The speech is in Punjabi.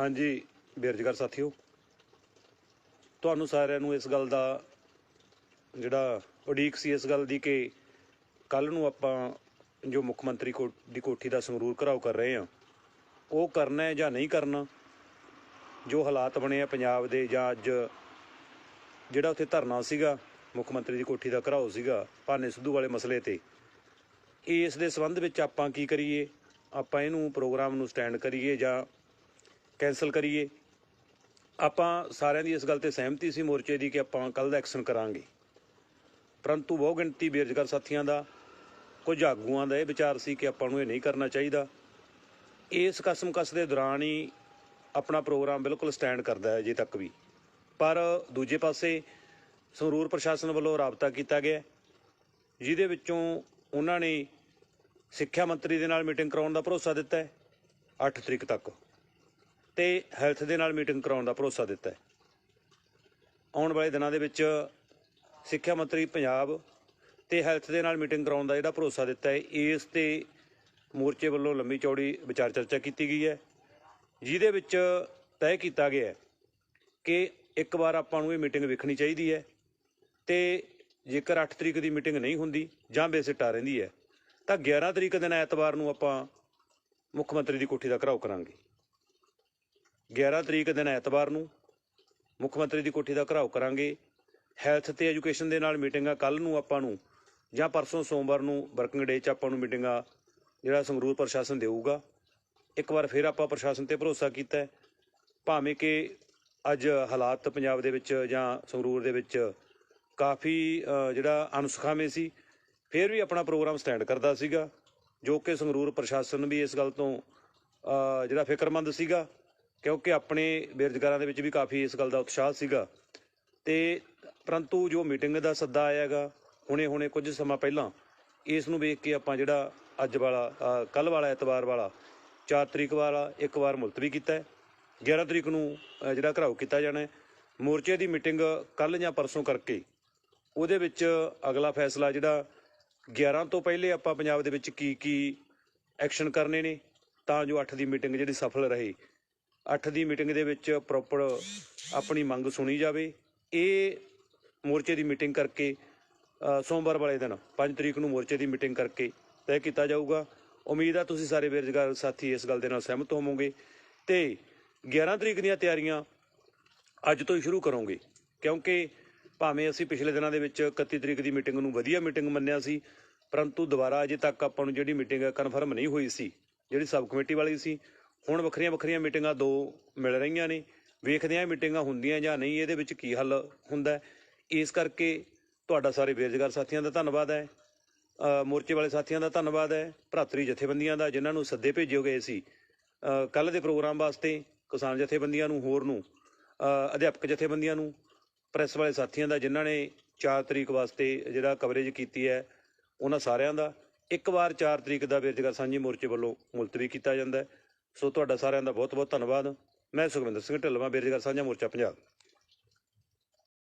ਹਾਂਜੀ, ਬੇਰੁਜ਼ਗਾਰ ਸਾਥੀਓ। ਤੁਹਾਨੂੰ ਸਾਰਿਆਂ ਨੂੰ ਇਸ ਗੱਲ ਦਾ ਜਿਹੜਾ ਉਡੀਕ ਸੀ, ਇਸ ਗੱਲ ਦੀ ਕਿ ਕੱਲ ਨੂੰ ਆਪਾਂ ਜੋ ਮੁੱਖ ਮੰਤਰੀ ਕੋ- ਦੀ ਕੋਠੀ ਦਾ ਸੰਗਰੂਰ ਘਰਾਓ ਕਰ ਰਹੇ ਹਾਂ, ਉਹ ਕਰਨਾ ਹੈ ਜਾਂ ਨਹੀਂ ਕਰਨਾ, ਜੋ ਹਾਲਾਤ ਬਣੇ ਆ ਪੰਜਾਬ ਦੇ ਜਾਂ ਅੱਜ ਜਿਹੜਾ ਉੱਥੇ ਧਰਨਾ ਸੀਗਾ, ਮੁੱਖ ਮੰਤਰੀ ਦੀ ਕੋਠੀ ਦਾ ਘਰਾਓ ਸੀਗਾ, ਭਾਨੇ ਸਿੱਧੂ ਵਾਲੇ ਮਸਲੇ ਤੇ, ਇਸ ਦੇ ਸੰਬੰਧ ਵਿੱਚ ਆਪਾਂ ਕੀ ਕਰੀਏ? ਆਪਾਂ ਇਹਨੂੰ ਪ੍ਰੋਗਰਾਮ ਨੂੰ ਸਟੈਂਡ ਕਰੀਏ ਜਾਂ ਕੈਨਸਲ ਕਰੀਏ। ਆਪਾਂ ਸਾਰਿਆਂ ਦੀ ਇਸ ਗੱਲ ਤੇ ਸਹਿਮਤੀ ਸੀ ਮੋਰਚੇ ਦੀ ਕਿ ਆਪਾਂ ਕੱਲ ਦਾ ਐਕਸ਼ਨ ਕਰਾਂਗੇ। ਪਰੰਤੂ ਬਹੁ ਗਿਣਤੀ ਬੇਰੁਜ਼ਗਾਰ ਸਾਥੀਆਂ ਦਾ, ਕੁਝ ਆਗੂਆਂ ਦਾ ਇਹ ਵਿਚਾਰ ਸੀ ਕਿ ਆਪਾਂ ਨੂੰ ਇਹ ਨਹੀਂ ਕਰਨਾ ਚਾਹੀਦਾ। ਇਸ ਕਸਮਕਸ ਦੇ ਦੌਰਾਨ ਹੀ ਆਪਣਾ ਪ੍ਰੋਗਰਾਮ ਬਿਲਕੁਲ ਸਟੈਂਡ ਕਰਦਾ ਹੈ ਅਜੇ ਤੱਕ ਵੀ। ਪਰ ਦੂਜੇ ਪਾਸੇ ਸੰਗਰੂਰ ਪ੍ਰਸ਼ਾਸਨ ਵੱਲੋਂ ਰਾਬਤਾ ਕੀਤਾ ਗਿਆ ਜਿਹਦੇ ਵਿੱਚੋਂ ਉਹਨਾਂ ਨੇ ਸਿੱਖਿਆ ਮੰਤਰੀ ਦੇ ਨਾਲ ਮੀਟਿੰਗ ਕਰਾਉਣ ਦਾ ਭਰੋਸਾ ਦਿੱਤਾ ਹੈ 8 ਤਰੀਕ ਤੱਕ। ਤੇ ਹੈਲਥ ਦੇ ਨਾਲ ਮੀਟਿੰਗ ਕਰਾਉਣ ਦਾ ਭਰੋਸਾ ਦਿੱਤਾ ਹੈ। ਆਉਣ ਵਾਲੇ ਦਿਨਾਂ ਦੇ ਵਿੱਚ ਸਿੱਖਿਆ ਮੰਤਰੀ ਪੰਜਾਬ ਤੇ ਹੈਲਥ ਦੇ ਨਾਲ ਮੀਟਿੰਗ ਕਰਾਉਣ ਦਾ ਜਿਹੜਾ ਭਰੋਸਾ ਦਿੱਤਾ ਹੈ, ਇਸ ਤੇ ਮੋਰਚੇ ਵੱਲੋਂ ਲੰਮੀ ਚੌੜੀ ਵਿਚਾਰ ਚਰਚਾ ਕੀਤੀ ਗਈ ਹੈ। ਜਿਹਦੇ ਵਿੱਚ ਤੈਅ ਕੀਤਾ ਗਿਆ ਹੈ ਕਿ ਇੱਕ ਵਾਰ ਆਪਾਂ ਨੂੰ ਇਹ ਮੀਟਿੰਗ ਵੇਖਣੀ ਚਾਹੀਦੀ ਹੈ ਤੇ ਜੇਕਰ 8 ਤਰੀਕ ਦੀ ਮੀਟਿੰਗ ਨਹੀਂ ਹੁੰਦੀ ਜਾਂ ਬੇਸਿੱਟਾ ਰਹਿੰਦੀ ਹੈ, ਤਾਂ 11 ਤਰੀਕ ਦਿਨ ਐਤਵਾਰ ਨੂੰ ਆਪਾਂ ਮੁੱਖ ਮੰਤਰੀ ਦੀ ਕੋਠੀ ਦਾ ਘਰਾਓ ਕਰਾਂਗੇ। 11 ਤਰੀਕ ਦਿਨ ਐਤਵਾਰ ਨੂੰ ਮੁੱਖ ਮੰਤਰੀ ਦੀ ਕੋਠੀ ਦਾ ਘਰਾਓ ਕਰਾਂਗੇ। ਹੈਲਥ ਤੇ ਐਜੂਕੇਸ਼ਨ ਦੇ ਨਾਲ ਮੀਟਿੰਗਾਂ ਕੱਲ ਨੂੰ ਆਪਾਂ ਨੂੰ ਜਾਂ ਪਰਸੋਂ ਸੋਮਵਾਰ ਨੂੰ ਵਰਕਿੰਗ ਡੇ 'ਚ ਆਪਾਂ ਨੂੰ ਮੀਟਿੰਗਾਂ ਜਿਹੜਾ ਸੰਗਰੂਰ ਪ੍ਰਸ਼ਾਸਨ ਦੇਊਗਾ। ਇੱਕ ਵਾਰ ਫਿਰ ਆਪਾਂ ਪ੍ਰਸ਼ਾਸਨ ਤੇ ਭਰੋਸਾ ਕੀਤਾ ਹੈ। ਭਾਵੇਂ ਕਿ ਅੱਜ ਹਾਲਾਤ ਪੰਜਾਬ ਦੇ ਵਿੱਚ ਜਾਂ ਸੰਗਰੂਰ ਦੇ ਵਿੱਚ ਕਾਫੀ ਜਿਹੜਾ ਅਨੁਸਖਾਵੇਂ ਸੀ, ਫਿਰ ਵੀ ਆਪਣਾ ਪ੍ਰੋਗਰਾਮ ਸਟੈਂਡ ਕਰਦਾ ਸੀਗਾ, ਜੋ ਕਿ ਸੰਗਰੂਰ ਪ੍ਰਸ਼ਾਸਨ ਵੀ ਇਸ ਗੱਲ ਤੋਂ ਜਿਹੜਾ ਫਿਕਰਮੰਦ ਸੀਗਾ। ਕਿਉਂਕਿ ਆਪਣੇ ਬੇਰੁਜ਼ਗਾਰਾਂ ਦੇ ਵਿੱਚ ਵੀ ਕਾਫੀ ਇਸ ਗੱਲ ਦਾ ਉਤਸ਼ਾਹ ਸੀਗਾ। ਤੇ ਪਰੰਤੂ ਜੋ ਮੀਟਿੰਗ ਦਾ ਸੱਦਾ ਆਇਆਗਾ ਹੁਣੇ ਹੁਣੇ ਕੁਝ ਸਮਾਂ ਪਹਿਲਾਂ, ਇਸ ਨੂੰ ਵੇਖ ਕੇ ਆਪਾਂ ਜਿਹੜਾ ਅੱਜ ਵਾਲਾ ਕੱਲ ਵਾਲਾ, ਐਤਵਾਰ ਵਾਲਾ 4 ਤਰੀਕ ਵਾਲਾ ਇੱਕ ਵਾਰ ਮੁਲਤਵੀ ਕੀਤਾ ਹੈ। 11 ਤਰੀਕ ਨੂੰ ਜਿਹੜਾ ਘਰਾਓ ਕੀਤਾ ਜਾਣਾ ਮੋਰਚੇ ਦੀ ਮੀਟਿੰਗ ਕੱਲ ਜਾਂ ਪਰਸੋਂ ਕਰਕੇ, ਉਹਦੇ ਵਿੱਚ ਅਗਲਾ ਫੈਸਲਾ ਜਿਹੜਾ 11 ਤੋਂ ਪਹਿਲੇ ਆਪਾਂ ਪੰਜਾਬ ਦੇ ਵਿੱਚ ਕੀ ਕੀ ਐਕਸ਼ਨ ਕਰਨੇ ਨੇ, ਤਾਂ ਜੋ 8 ਦੀ ਮੀਟਿੰਗ ਜਿਹੜੀ ਸਫਲ ਰਹੇ। 8 ਦੀ ਮੀਟਿੰਗ ਦੇ ਵਿੱਚ ਪ੍ਰੋਪਰ ਆਪਣੀ ਮੰਗ ਸੁਣੀ ਜਾਵੇ। ਇਹ ਮੋਰਚੇ ਦੀ ਮੀਟਿੰਗ ਕਰਕੇ ਸੋਮਵਾਰ ਵਾਲੇ ਦਿਨ 5 ਤਰੀਕ ਨੂੰ ਮੋਰਚੇ ਦੀ ਮੀਟਿੰਗ ਕਰਕੇ ਤੈਅ ਕੀਤਾ ਜਾਊਗਾ। ਉਮੀਦ ਆ ਤੁਸੀਂ ਸਾਰੇ ਬੇਰੁਜ਼ਗਾਰ ਸਾਥੀ ਇਸ ਗੱਲ ਦੇ ਨਾਲ ਸਹਿਮਤ ਹੋਵੋਗੇ ਤੇ 11 ਤਰੀਕ ਦੀਆਂ ਤਿਆਰੀਆਂ ਅੱਜ ਤੋਂ ਹੀ ਸ਼ੁਰੂ ਕਰੋਗੇ। ਕਿਉਂਕਿ ਭਾਵੇਂ ਅਸੀਂ ਪਿਛਲੇ ਦਿਨਾਂ ਦੇ ਵਿੱਚ 31 ਤਰੀਕ ਦੀ ਮੀਟਿੰਗ ਨੂੰ ਵਧੀਆ ਮੀਟਿੰਗ ਮੰਨਿਆ ਸੀ, ਪਰੰਤੂ ਦੁਬਾਰਾ ਅਜੇ ਤੱਕ ਆਪਾਂ ਨੂੰ ਜਿਹੜੀ ਮੀਟਿੰਗ ਕਨਫਰਮ ਨਹੀਂ ਹੋਈ ਸੀ, ਜਿਹੜੀ ਸਬ ਕਮੇਟੀ ਵਾਲੀ ਸੀ ਹੁਣ ਵੱਖਰੀਆਂ ਵੱਖਰੀਆਂ ਮੀਟਿੰਗਾਂ ਦੋ ਮਿਲ ਰਹੀਆਂ ਨੇ। ਵੇਖਦੇ ਆਂ ਮੀਟਿੰਗਾਂ ਹੁੰਦੀਆਂ ਜਾਂ ਨਹੀਂ, ਇਹਦੇ ਵਿੱਚ ਕੀ ਹੱਲ ਹੁੰਦਾ ਇਸ ਕਰਕੇ ਤੁਹਾਡਾ ਸਾਰੇ ਬੇਰੁਜ਼ਗਾਰ ਸਾਥੀਆਂ ਦਾ ਧੰਨਵਾਦ ਹੈ। ਮੋਰਚੇ ਵਾਲੇ ਸਾਥੀਆਂ ਦਾ ਧੰਨਵਾਦ ਹੈ। ਭਰਾਤਰੀ ਜਥੇਬੰਦੀਆਂ ਦਾ, ਜਿਨ੍ਹਾਂ ਨੂੰ ਸੱਦੇ ਭੇਜੇ ਗਏ ਸੀ। ਕੱਲ ਦੇ ਪ੍ਰੋਗਰਾਮ ਵਾਸਤੇ ਕਿਸਾਨ ਜਥੇਬੰਦੀਆਂ ਨੂੰ, ਹੋਰ ਨੂੰ ਅਧਿਆਪਕ ਜਥੇਬੰਦੀਆਂ ਨੂੰ, ਪ੍ਰੈਸ ਵਾਲੇ ਸਾਥੀਆਂ ਦਾ, ਜਿਨ੍ਹਾਂ ਨੇ 4 ਤਰੀਕ ਵਾਸਤੇ ਜਿਹੜਾ ਕਵਰੇਜ ਕੀਤੀ ਹੈ, ਉਹਨਾਂ ਸਾਰਿਆਂ ਦਾ, ਇੱਕ ਵਾਰ 4 ਤਰੀਕ ਦਾ ਬੇਰੁਜ਼ਗਾਰ ਸਾਂਝੀ ਮੋਰਚੇ ਵੱਲੋਂ ਮੁਲਤਵੀ ਕੀਤਾ ਜਾਂਦਾ ਹੈ। ਸੋ ਤੁਹਾਡਾ ਸਾਰਿਆਂ ਦਾ ਬਹੁਤ ਬਹੁਤ ਧੰਨਵਾਦ। ਮੈਂ ਸੁਖਵਿੰਦਰ ਸਿੰਘ ਢਿੱਲਵਾਂ, ਬੇਰੁਜ਼ਗਾਰ ਸਾਂਝਾ ਮੋਰਚਾ ਪੰਜਾਬ।